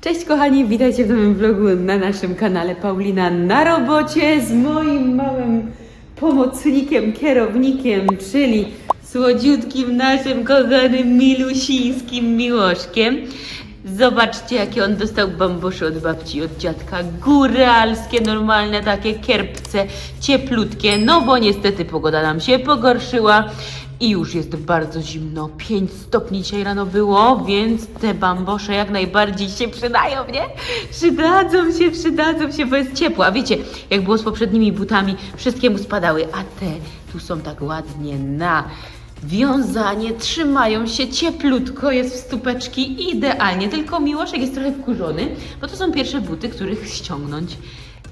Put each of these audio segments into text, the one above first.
Cześć kochani, witajcie w nowym vlogu na naszym kanale Paulina na robocie z moim małym pomocnikiem, kierownikiem, czyli słodziutkim naszym kochanym milusińskim miłoszkiem. Zobaczcie, jakie on dostał bambosze od babci, od dziadka. Góralskie, normalne, takie kierpce, cieplutkie. No bo niestety pogoda nam się pogorszyła i już jest bardzo zimno. 5 stopni dzisiaj rano było, więc te bambosze jak najbardziej się przydają, nie? Przydadzą się, przydadzą się, bo jest ciepło. A wiecie, jak było z poprzednimi butami, wszystkie mu spadały, a te tu są tak ładnie na wiązanie, trzymają się cieplutko, jest w stupeczki idealnie. Tylko Miłoszek jest trochę wkurzony, bo to są pierwsze buty, których ściągnąć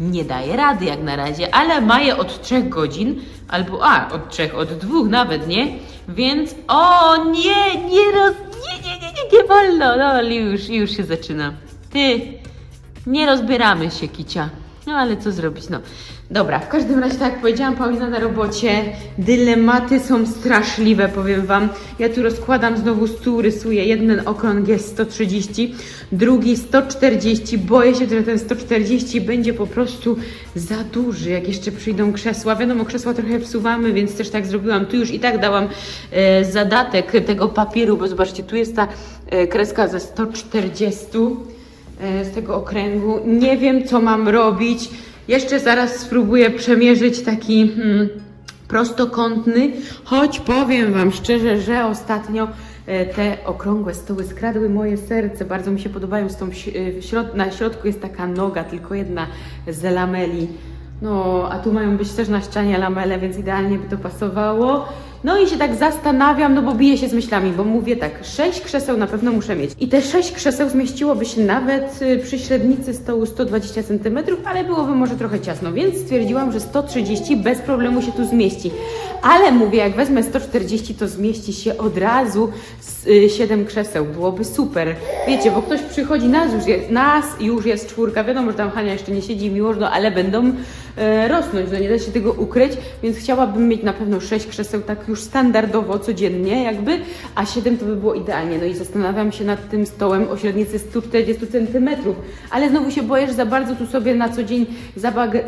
nie daje rady jak na razie, ale ma je od 3 godzin, albo a, od 3, od 2 nawet, nie? Więc o nie, nie roz... nie, nie, nie, nie, nie wolno, no już, już się zaczyna. Ty, nie rozbieramy się, Kicia. No ale co zrobić, no. Dobra, w każdym razie, tak jak powiedziałam, Paulina na robocie, dylematy są straszliwe, powiem Wam. Ja tu rozkładam znowu stół, rysuję. Jeden okrąg jest 130, drugi 140. Boję się, że ten 140 będzie po prostu za duży, jak jeszcze przyjdą krzesła. Wiadomo, krzesła trochę wsuwamy, więc też tak zrobiłam. Tu już i tak dałam e, zadatek tego papieru, bo zobaczcie, tu jest ta e, kreska ze 140 e, z tego okręgu. Nie wiem, co mam robić. Jeszcze zaraz spróbuję przemierzyć taki hmm, prostokątny, choć powiem Wam szczerze, że ostatnio e, te okrągłe stoły skradły moje serce. Bardzo mi się podobają. Z tą, e, środ- na środku jest taka noga, tylko jedna z lameli. No, a tu mają być też na ścianie lamele, więc idealnie by to pasowało. No i się tak zastanawiam, no bo biję się z myślami, bo mówię tak, sześć krzeseł na pewno muszę mieć. I te sześć krzeseł zmieściłoby się nawet y, przy średnicy stołu 120 cm, ale byłoby może trochę ciasno, więc stwierdziłam, że 130 bez problemu się tu zmieści. Ale mówię, jak wezmę 140, to zmieści się od razu z, y, 7 krzeseł, byłoby super. Wiecie, bo ktoś przychodzi, nas już jest, nas już jest czwórka, wiadomo, że tam Hania jeszcze nie siedzi miło, no ale będą e, rosnąć, no nie da się tego ukryć, więc chciałabym mieć na pewno 6 krzeseł tak już standardowo, codziennie jakby, a 7 to by było idealnie. No i zastanawiam się nad tym stołem o średnicy 140 cm, ale znowu się boję, że za bardzo tu sobie na co dzień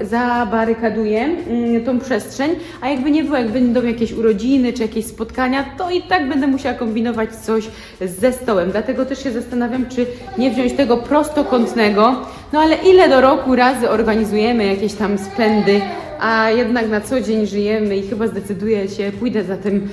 zabarykaduję mm, tą przestrzeń, a jakby nie było, jak będą jakieś urodziny czy jakieś spotkania, to i tak będę musiała kombinować coś ze stołem. Dlatego też się zastanawiam, czy nie wziąć tego prostokątnego, no ale ile do roku razy organizujemy jakieś tam spędy, a jednak na co dzień żyjemy i chyba zdecyduję się, pójdę za tym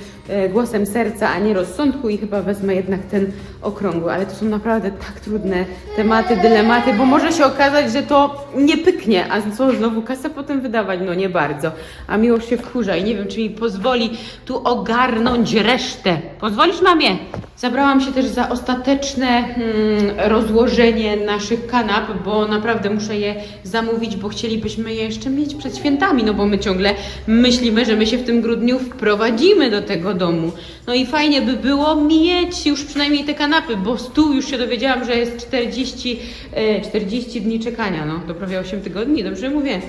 głosem serca, a nie rozsądku i chyba wezmę jednak ten okrągły. Ale to są naprawdę tak trudne tematy, dylematy, bo może się okazać, że to nie pyknie, a co znowu kasę potem wydawać? No nie bardzo. A miłość się wkurza i nie wiem, czy mi pozwoli tu ogarnąć resztę. Pozwolisz mamie? Zabrałam się też za ostateczne hmm, rozłożenie naszych kanap, bo naprawdę muszę je zamówić, bo chcielibyśmy je jeszcze mieć przed świętami, no bo my ciągle myślimy, że my się w tym grudniu wprowadzimy do tego domu. No i fajnie by było mieć już przynajmniej te kanapy, bo stół już się dowiedziałam, że jest 40, e, 40 dni czekania, no to prawie 8 tygodni, dobrze mówię?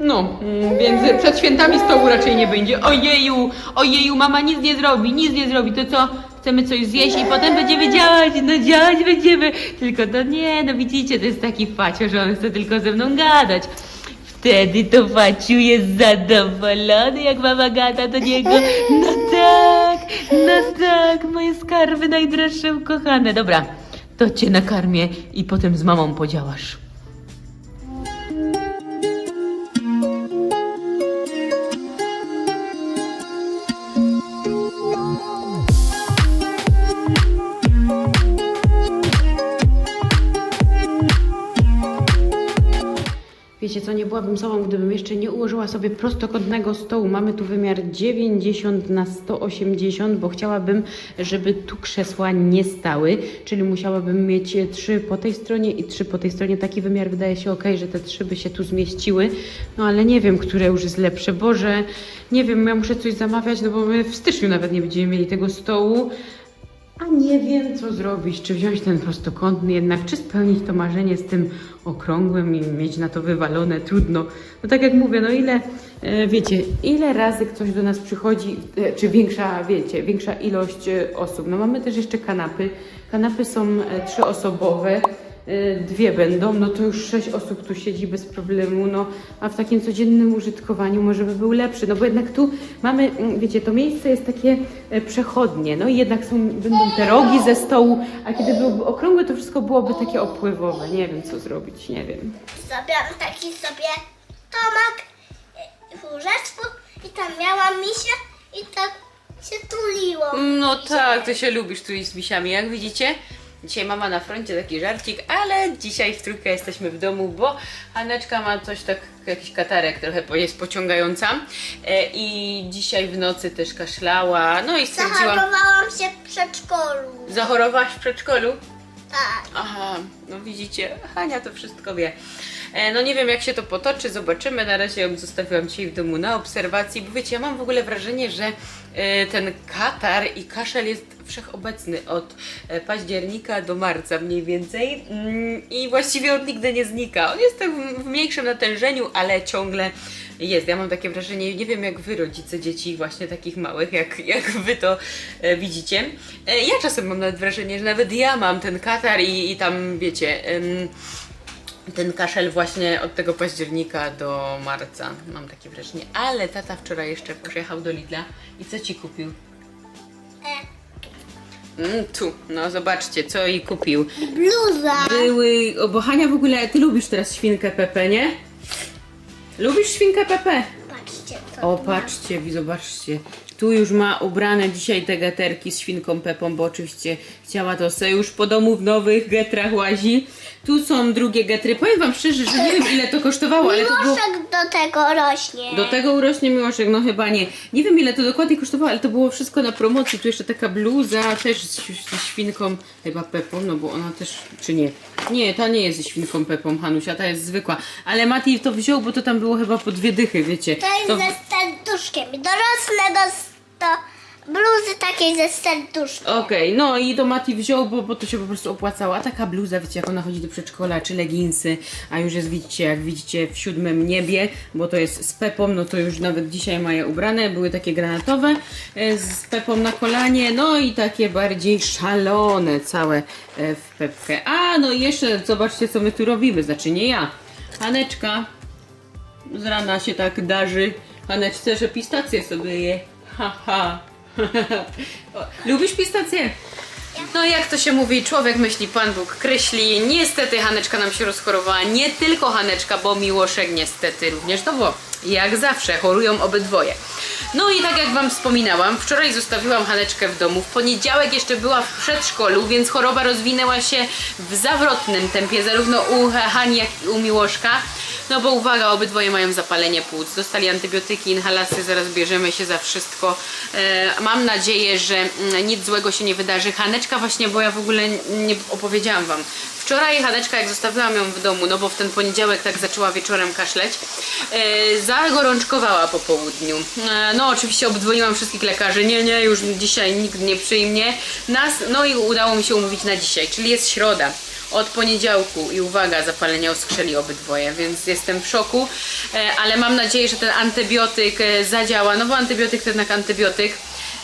No, mm, więc przed świętami stołu raczej nie będzie. Ojeju, ojeju, mama nic nie zrobi, nic nie zrobi. To co? Chcemy coś zjeść i potem będziemy działać, no działać będziemy. Tylko to nie, no widzicie, to jest taki facio, że on chce tylko ze mną gadać. Wtedy to Faciu jest zadowolony, jak mama gada do niego. No tak, no tak, moje skarby najdroższe ukochane. Dobra, to cię nakarmię i potem z mamą podziałasz. Wiecie co, nie byłabym sobą, gdybym jeszcze nie ułożyła sobie prostokątnego stołu. Mamy tu wymiar 90 na 180, bo chciałabym, żeby tu krzesła nie stały, czyli musiałabym mieć trzy po tej stronie i trzy po tej stronie. Taki wymiar wydaje się ok, że te trzy by się tu zmieściły, no ale nie wiem, które już jest lepsze. Boże, nie wiem, ja muszę coś zamawiać, no bo my w styczniu nawet nie będziemy mieli tego stołu. A nie wiem, co zrobić. Czy wziąć ten prostokątny jednak, czy spełnić to marzenie z tym okrągłym i mieć na to wywalone. Trudno. No tak jak mówię, no ile, E, Wiecie, ile razy ktoś do nas przychodzi, e, czy większa, wiecie, większa ilość e, osób. No mamy też jeszcze kanapy. Kanapy są trzyosobowe, dwie będą, no to już sześć osób tu siedzi bez problemu, no a w takim codziennym użytkowaniu może by był lepszy, no bo jednak tu mamy, mm, wiecie, to miejsce jest takie e, przechodnie, no i jednak są, będą te rogi ze stołu, a kiedy byłby okrągły, to wszystko byłoby takie opływowe. Nie wiem, co zrobić, nie wiem. Zrobiłam taki sobie tomak y, w łóżeczku i tam miałam misia i tak się tuliło. No tak, ty się lubisz tu z misiami, jak widzicie. Dzisiaj mama na froncie taki żarcik, ale dzisiaj w trójkę jesteśmy w domu, bo Haneczka ma coś tak, jakiś katarek trochę jest pociągająca e, i dzisiaj w nocy też kaszlała, no i stwierdziłam... Zachorowałam się w przedszkolu. Zachorowałaś w przedszkolu? Tak. Aha, no widzicie, Hania to wszystko wie. E, No nie wiem jak się to potoczy, zobaczymy. Na razie ją zostawiłam dzisiaj w domu na obserwacji, bo wiecie, ja mam w ogóle wrażenie, że e, ten katar i kaszel jest wszechobecny od e, października do marca mniej więcej Mm, i właściwie on nigdy nie znika. On jest tak w mniejszym natężeniu, ale ciągle jest. Ja mam takie wrażenie, nie wiem jak wy rodzice dzieci właśnie takich małych, jak, jak wy to widzicie. Ja czasem mam nawet wrażenie, że nawet ja mam ten katar i, i tam wiecie... ten kaszel właśnie od tego października do marca. Mam takie wrażenie. Ale tata wczoraj jeszcze pojechał do Lidla i co ci kupił? E, Mm, tu, no zobaczcie, co jej kupił. bluza. Były, o, bo Hania w ogóle, ty lubisz teraz świnkę Pepe, nie? Lubisz świnkę Pepe? Patrzcie co. O, patrzcie, wi- zobaczcie. Tu już ma ubrane dzisiaj te geterki z świnką Pepą, bo oczywiście chciała to sobie już po domu w nowych getrach łazi. Tu są drugie getry. Powiem wam szczerze, że nie wiem ile to kosztowało, ale to było... Miłoszek do tego rośnie. Do tego urośnie miłoszek, no chyba nie. Nie wiem ile to dokładnie kosztowało, ale to było wszystko na promocji. Tu jeszcze taka bluza też z, ze świnką, chyba Pepą, no bo ona też, czy nie? Nie, ta nie jest ze świnką Pepą, Hanusia, ta jest zwykła. Ale Mati to wziął, bo to tam było chyba po dwie dychy, wiecie. To jest ze serduszkiem. Dorosłe do, do bluzy takiej ze serduszkiem. Okej, no i to Mati wziął, bo, bo to się po prostu opłacało. A taka bluza, wiecie, jak ona chodzi do przedszkola, czy leginsy, a już jest, widzicie, jak widzicie, w siódmym niebie, bo to jest z Pepą, no to już nawet dzisiaj ma je ubrane. Były takie granatowe e, z Pepą na kolanie, no i takie bardziej szalone całe e, w Pepkę. A, no i jeszcze zobaczcie, co my tu robimy, znaczy nie ja. Haneczka z rana się tak darzy. Haneczce, że pistacje sobie je. O, Lubisz pistacje? No jak to się mówi, człowiek myśli, Pan Bóg kreśli. Niestety Haneczka nam się rozchorowała. Nie tylko Haneczka, bo Miłoszek niestety również. No bo jak zawsze chorują obydwoje. No i tak jak Wam wspominałam, wczoraj zostawiłam Haneczkę w domu. W poniedziałek jeszcze była w przedszkolu, więc choroba rozwinęła się w zawrotnym tempie, zarówno u Hani, jak i u Miłoszka. No bo uwaga, obydwoje mają zapalenie płuc. Dostali antybiotyki, inhalacje, zaraz bierzemy się za wszystko. E, mam nadzieję, że mm, nic złego się nie wydarzy. Haneczka właśnie, bo ja w ogóle nie opowiedziałam Wam. Wczoraj Haneczka, jak zostawiłam ją w domu, no bo w ten poniedziałek tak zaczęła wieczorem kaszleć, e, zagorączkowała po południu. E, no oczywiście obdzwoniłam wszystkich lekarzy, nie, nie, już dzisiaj nikt nie przyjmie nas, no i udało mi się umówić na dzisiaj, czyli jest środa od poniedziałku i uwaga, zapalenia oskrzeli obydwoje, więc jestem w szoku, e, ale mam nadzieję, że ten antybiotyk e, zadziała, no bo antybiotyk to jednak antybiotyk,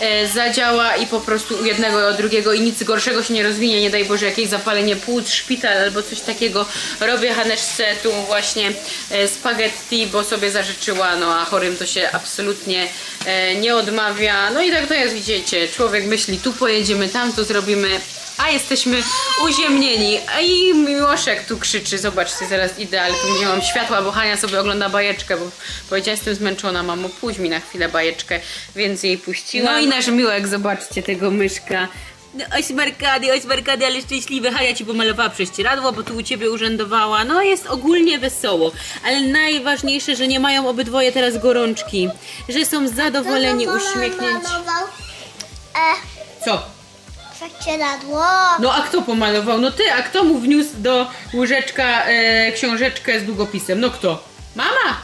e, zadziała i po prostu u jednego i u drugiego i nic gorszego się nie rozwinie, nie daj Boże jakieś zapalenie płuc, szpital albo coś takiego. Robię Haneczce tu właśnie spaghetti, bo sobie zażyczyła, no a chorym to się absolutnie nie odmawia. No i tak to jest, widzicie, człowiek myśli tu pojedziemy, tam to zrobimy, a jesteśmy uziemnieni. A i Miłoszek tu krzyczy, zobaczcie, zaraz idę, ale tu nie mam światła, bo Hania sobie ogląda bajeczkę, bo powiedziała, jestem zmęczona, mamo, puść mi na chwilę bajeczkę, więc jej puściłam. No i nasz Miłek, zobaczcie tego myszka. No, oj smarkady, oj smarkady, ale szczęśliwy. Hania ci pomalowała prześcieradło, bo tu u ciebie urzędowała. No jest ogólnie wesoło. Ale najważniejsze, że nie mają obydwoje teraz gorączki. Że są zadowoleni, uśmiechnięci. e, Co? Prześcieradło. No a kto pomalował? No ty, a kto mu wniósł do łyżeczka e, książeczkę z długopisem? No kto? Mama!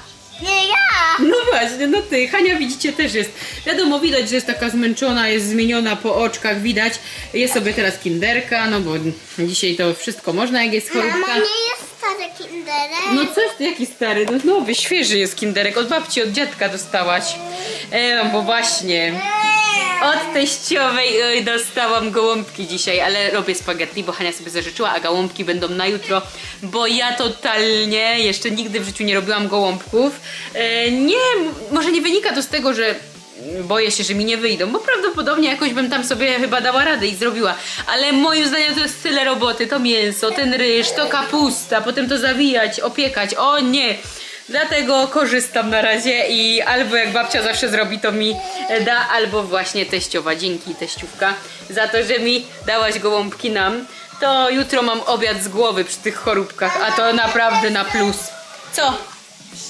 Nie ja. No właśnie, no ty, Hania widzicie też jest. Wiadomo, widać, że jest taka zmęczona, jest zmieniona po oczkach, widać. Jest sobie teraz kinderka, no bo dzisiaj to wszystko można, jak jest Mama chorobka. nie jest stare kinderek. No coś ty jaki stary, no nowy, świeży jest kinderek, od babci, od dziadka dostałaś. E, bo właśnie, od teściowej dostałam gołąbki dzisiaj, ale robię spaghetti, bo Hania sobie zażyczyła, a gołąbki będą na jutro, bo ja totalnie jeszcze nigdy w życiu nie robiłam gołąbków. E, nie, może nie wynika to z tego, że boję się, że mi nie wyjdą, bo prawdopodobnie jakoś bym tam sobie chyba dała radę i zrobiła. Ale moim zdaniem to jest tyle roboty, to mięso, ten ryż, to kapusta, potem to zawijać, opiekać. O nie! Dlatego korzystam na razie i albo jak babcia zawsze zrobi, to mi da, albo właśnie teściowa. Dzięki teściówka za to, że mi dałaś gołąbki nam. To jutro mam obiad z głowy przy tych choróbkach, a to naprawdę na plus. Co?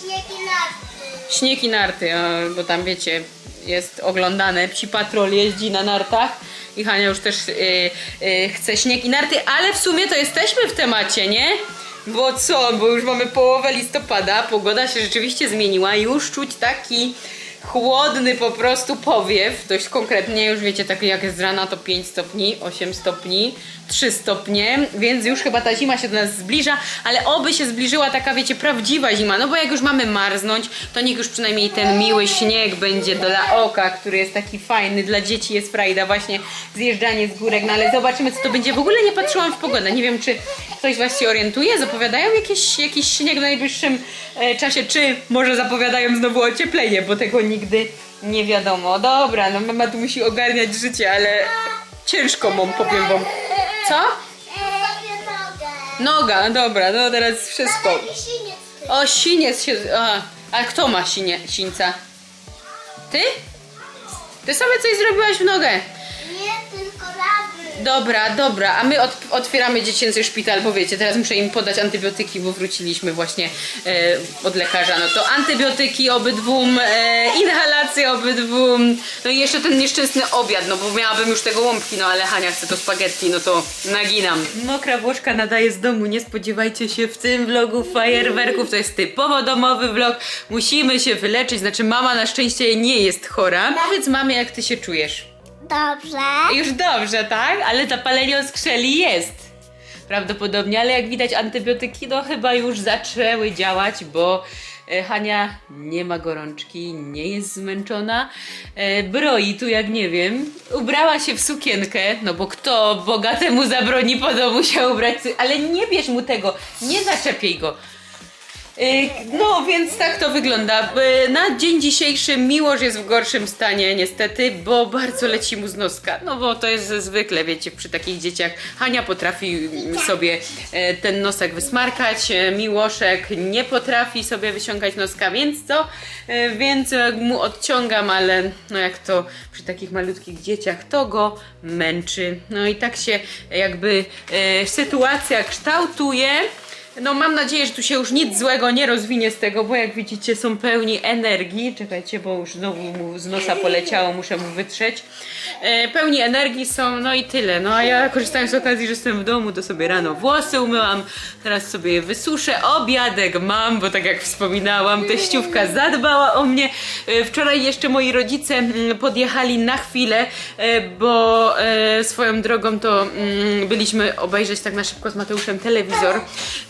Śniegi narty. Śnieg i narty, bo tam wiecie, jest oglądane, psi patrol jeździ na nartach i Hania już też y, y, chce śnieg i narty, ale w sumie to jesteśmy w temacie, nie? Bo co, bo już mamy połowę listopada, pogoda się rzeczywiście zmieniła, już czuć taki chłodny po prostu powiew, dość konkretnie, już wiecie, tak jak jest z rana to 5 stopni, 8 stopni, 3 stopnie, więc już chyba ta zima się do nas zbliża, ale oby się zbliżyła taka, wiecie, prawdziwa zima, no bo jak już mamy marznąć, to niech już przynajmniej ten miły śnieg będzie dla oka, który jest taki fajny, dla dzieci jest frajda, właśnie zjeżdżanie z górek, no ale zobaczymy co to będzie, w ogóle nie patrzyłam w pogodę, nie wiem czy ktoś was się orientuje, zapowiadają jakieś, jakiś śnieg w najbliższym e, czasie, czy może zapowiadają znowu ocieplenie, bo tego nigdy nie wiadomo. Dobra, no mama tu musi ogarniać życie, ale ciężko mam, powiem wam. Co? Noga, dobra, no teraz wszystko. O, siniec się... A, a kto ma sinie, sińca? Ty? Ty sobie coś zrobiłaś w nogę. Nie tylko razy. Dobra, dobra, a my ot otwieramy dziecięcy szpital, bo wiecie, teraz muszę im podać antybiotyki, bo wróciliśmy właśnie e, od lekarza. No to antybiotyki obydwum, e, inhalacje obydwum, no i jeszcze ten nieszczęsny obiad, no bo miałabym już te gołąbki, no ale Hania chce to spaghetti, no to naginam. Mokra włoczka nadaje z domu, nie spodziewajcie się w tym vlogu fajerwerków, to jest typowo domowy vlog, musimy się wyleczyć, znaczy mama na szczęście nie jest chora. Powiedz mamie, jak ty się czujesz. Dobrze. Już dobrze, tak? Ale zapalenie skrzeli jest. Prawdopodobnie, ale jak widać antybiotyki no chyba już zaczęły działać, bo e, Hania nie ma gorączki, nie jest zmęczona, e, broi tu jak nie wiem, ubrała się w sukienkę, no bo kto bogatemu zabroni po domu się ubrać, ale nie bierz mu tego, nie zaczepiej go. Y, No, więc tak to wygląda. Y, Na dzień dzisiejszy Miłosz jest w gorszym stanie, niestety, bo bardzo leci mu z noska. No bo to jest zwykle, wiecie, przy takich dzieciach. Hania potrafi sobie e, ten nosek wysmarkać, Miłoszek nie potrafi sobie wyciągać noska, więc co? Więc mu odciągam, ale no jak to przy takich malutkich dzieciach, to go męczy. No i tak się jakby sytuacja kształtuje. No mam nadzieję, że tu się już nic złego nie rozwinie z tego, bo jak widzicie są pełni energii. Czekajcie, bo już znowu mu z nosa poleciało, muszę mu wytrzeć. E, pełni energii są, no i tyle. No a ja korzystając z okazji, że jestem w domu, to sobie rano włosy umyłam, teraz sobie je wysuszę. Obiadek mam, bo tak jak wspominałam, teściówka zadbała o mnie. E, wczoraj jeszcze moi rodzice mm, podjechali na chwilę, e, bo e, swoją drogą to mm, byliśmy obejrzeć tak na szybko z Mateuszem telewizor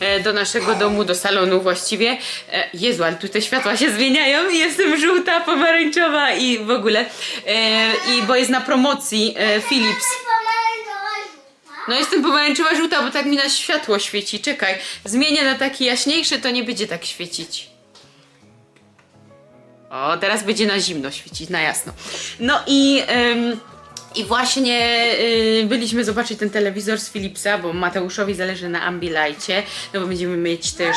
e, do naszego domu, do salonu właściwie. E, Jezu, ale tu te światła się zmieniają i jestem żółta, pomarańczowa i w ogóle. E, I bo jest na promocji e, Philips. No jestem pomarańczowa żółta, bo tak mi na światło świeci. Czekaj, zmienię na taki jaśniejszy, to nie będzie tak świecić. O, teraz będzie na zimno świecić, na jasno. No i... ym, i właśnie y, byliśmy zobaczyć ten telewizor z Philipsa, bo Mateuszowi zależy na Ambilightie, no bo będziemy mieć też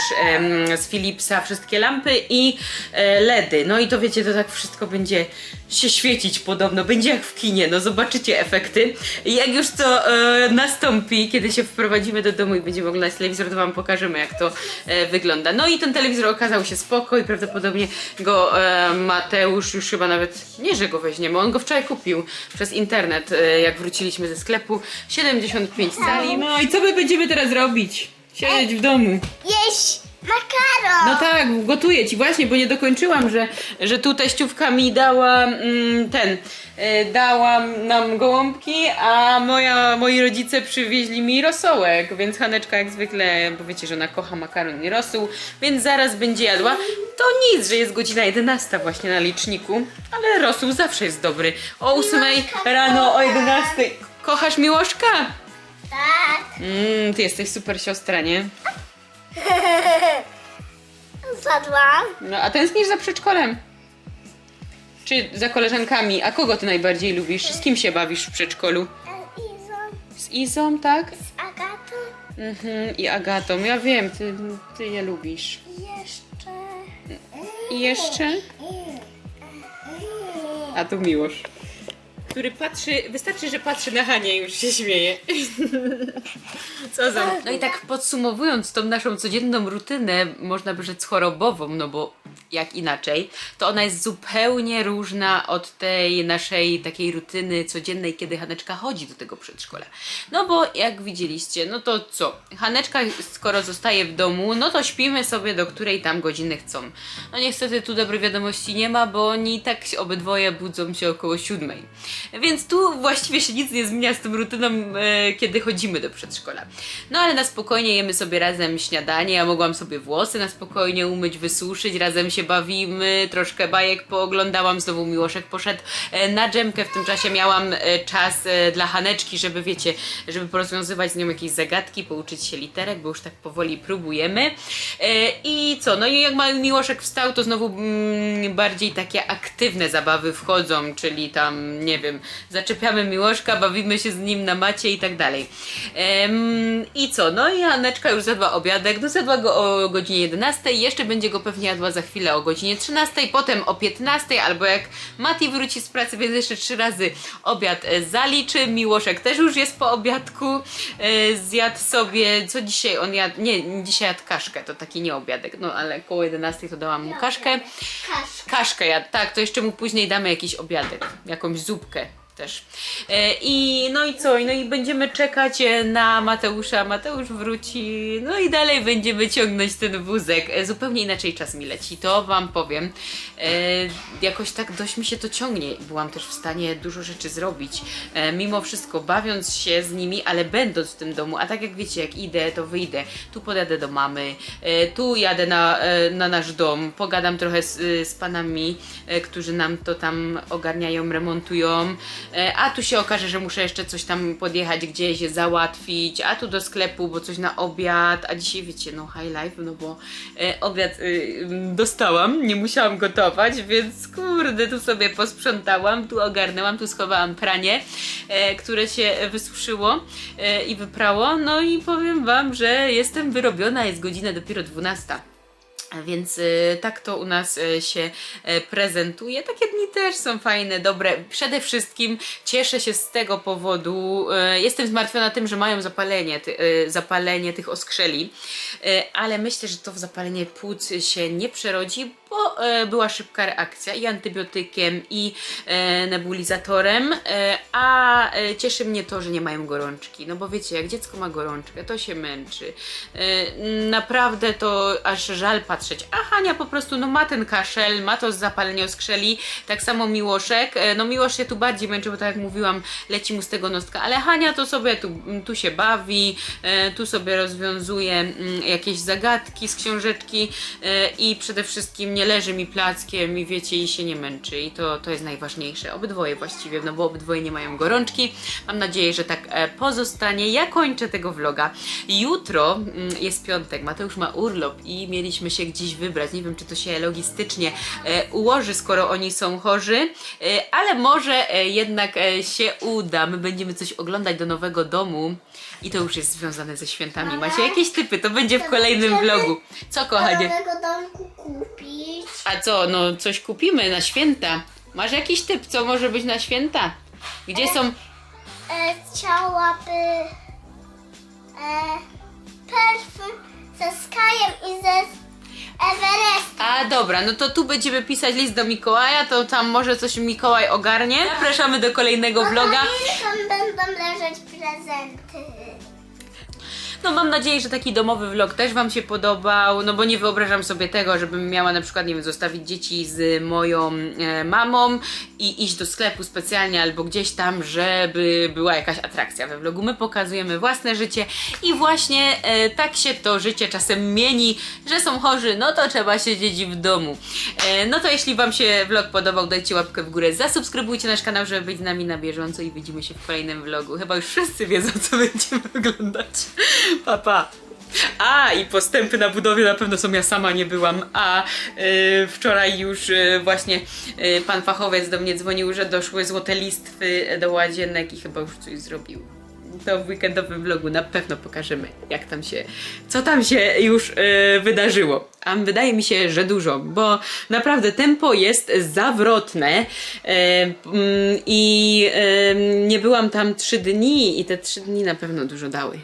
z Philipsa wszystkie lampy i e, LEDy. No i to wiecie, to tak wszystko będzie się świecić podobno, będzie jak w kinie, no zobaczycie efekty. I jak już to e, nastąpi, kiedy się wprowadzimy do domu i będziemy oglądać telewizor, to wam pokażemy jak to e, wygląda. No i ten telewizor okazał się spoko i prawdopodobnie go Mateusz już chyba nawet, nie że go weźmiemy, on go wczoraj kupił przez internet, e, jak wróciliśmy ze sklepu, 75 cali. No i co my będziemy teraz robić? Siedzieć w domu. Jeść Makaron. No tak, gotuję ci właśnie, bo nie dokończyłam, że, że tu teściówka mi dała mm, ten, y, dała nam gołąbki, a moja, moi rodzice przywieźli mi rosołek, więc Haneczka jak zwykle, bo wiecie, że ona kocha makaron i rosół, więc zaraz będzie jadła. To nic, że jest godzina 11 właśnie na liczniku, ale rosół zawsze jest dobry. O 8 rano, o 11. Kochasz Miłoszka? Tak. Mm, ty jesteś super siostra, nie? Zjadłam. No, a tęsknisz za przedszkolem? Czy za koleżankami? A kogo ty najbardziej lubisz? Z kim się bawisz w przedszkolu? Izą Z Izą, tak? z Agatą. Mhm, i Agatą. Ja wiem, ty, ty je lubisz. Jeszcze. I jeszcze? A tu Miłosz. Który patrzy, wystarczy, że patrzy na Hanię i już się śmieje. Co za... No i tak podsumowując tą naszą codzienną rutynę, można by rzec chorobową, no bo jak inaczej, to ona jest zupełnie różna od tej naszej takiej rutyny codziennej, kiedy Haneczka chodzi do tego przedszkola. No bo jak widzieliście, no to co? Haneczka skoro zostaje w domu, no to śpimy sobie do której tam godziny chcą. No niestety tu dobrej wiadomości nie ma, bo oni tak się obydwoje budzą się około siódmej. Więc tu właściwie się nic nie zmienia z tą rutyną, e, kiedy chodzimy do przedszkola. No ale na spokojnie jemy sobie razem śniadanie, ja mogłam sobie włosy na spokojnie umyć, wysuszyć, razem się bawimy, troszkę bajek pooglądałam, znowu Miłoszek poszedł e, na dżemkę, w tym czasie miałam e, czas e, dla Haneczki, żeby wiecie, żeby porozwiązywać z nią jakieś zagadki, pouczyć się literek, bo już tak powoli próbujemy. I co, no i jak mały Miłoszek wstał, to znowu mm, bardziej takie aktywne zabawy wchodzą, czyli tam, nie wiem, zaczepiamy Miłoszka, bawimy się z nim na macie i tak dalej. I co, no i Haneczka już zjadła obiadek, no zjadła go o godzinie 11, jeszcze będzie go pewnie jadła za chwilę o godzinie 13, potem o 15, albo jak Mati wróci z pracy, więc jeszcze trzy razy obiad e, zaliczy. Miłoszek też już jest po obiadku, e, zjadł sobie, co dzisiaj on jadł, nie, dzisiaj jadł kaszkę, to taki nie obiadek, no ale koło 11 to dałam mu kaszkę. Kasz. Kaszkę jadł, tak, to jeszcze mu później damy jakiś obiadek, jakąś zupkę też. E, I no i co? No i będziemy czekać e, na Mateusza. Mateusz wróci, no i dalej będziemy ciągnąć ten wózek. E, Zupełnie inaczej czas mi leci, to wam powiem. Jakoś tak dość mi się to ciągnie. Byłam też w stanie dużo rzeczy zrobić. Mimo wszystko, bawiąc się z nimi, ale będąc w tym domu. A tak jak wiecie, jak idę, to wyjdę. Tu pojadę do mamy, tu jadę na, na nasz dom, pogadam trochę z, z panami, którzy nam to tam ogarniają, remontują. E, A tu się okaże, że muszę jeszcze coś tam podjechać gdzieś, załatwić, a tu do sklepu, bo coś na obiad, a dzisiaj wiecie, no high life, no bo e, obiad m, dostałam, nie musiałam gotować, więc kurde, tu sobie posprzątałam, tu ogarnęłam, tu schowałam pranie, e, które się wysuszyło i wyprało, no i powiem Wam, że jestem wyrobiona, jest godzina dopiero 12. Więc y, tak to u nas y, się y, prezentuje. Takie dni też są fajne, dobre. Przede wszystkim cieszę się z tego powodu. y, Jestem zmartwiona tym, że mają zapalenie, y, zapalenie tych oskrzeli, ale myślę, że to w zapalenie płuc się nie przerodzi, bo y, była szybka reakcja i antybiotykiem, i y, nebulizatorem. y, A cieszy mnie to, że nie mają gorączki. No bo wiecie, jak dziecko ma gorączkę, to się męczy. Naprawdę to aż żal patrzeć. A Hania po prostu no, ma ten kaszel, ma to zapalenie oskrzeli, tak samo Miłoszek. E, No Miłosz się tu bardziej męczy, bo tak jak mówiłam, leci mu z tego nostka, ale Hania to sobie tu, tu się bawi, e, tu sobie rozwiązuje mm, jakieś zagadki z książeczki e, i przede wszystkim nie leży mi plackiem i wiecie, i się nie męczy i to, to jest najważniejsze. Obydwoje właściwie, no bo obydwoje nie mają gorączki. Mam nadzieję, że tak e, pozostanie. Ja kończę tego vloga. Jutro mm, jest piątek, Mateusz ma urlop i mieliśmy się gdzieś wybrać. Nie wiem, czy to się logistycznie e, ułoży, skoro oni są chorzy, e, ale może jednak się uda. My będziemy coś oglądać do nowego domu i to już jest związane ze świętami. Macie jakieś typy? To będzie w kolejnym vlogu. Co, kochanie? Nowego domku kupić. A co, no coś kupimy na święta. Masz jakiś typ, co może być na święta? Gdzie są... E, chciałaby e, perfum ze Skyem i ze Everestem. A dobra, no to tu będziemy pisać list do Mikołaja, to tam może coś Mikołaj ogarnie. Zapraszamy do kolejnego vloga. I tam będą leżeć prezenty. No mam nadzieję, że taki domowy vlog też Wam się podobał, no bo nie wyobrażam sobie tego, żebym miała na przykład, nie wiem, zostawić dzieci z moją e, mamą i iść do sklepu specjalnie albo gdzieś tam, żeby była jakaś atrakcja we vlogu. My pokazujemy własne życie i właśnie e, tak się to życie czasem mieni, że są chorzy, no to trzeba siedzieć w domu. E, no to jeśli Wam się vlog podobał, dajcie łapkę w górę, zasubskrybujcie nasz kanał, żeby być z nami na bieżąco i widzimy się w kolejnym vlogu. Chyba już wszyscy wiedzą, co będziemy oglądać. Pa, pa. A, i postępy na budowie na pewno są, ja sama nie byłam. A y, wczoraj już y, właśnie y, pan fachowiec do mnie dzwonił, że doszły złote listwy do łazienek i chyba już coś zrobił. To w weekendowym vlogu na pewno pokażemy, jak tam się, co tam się już wydarzyło. A wydaje mi się, że dużo, bo naprawdę tempo jest zawrotne mm, i nie byłam tam trzy dni i te trzy dni na pewno dużo dały.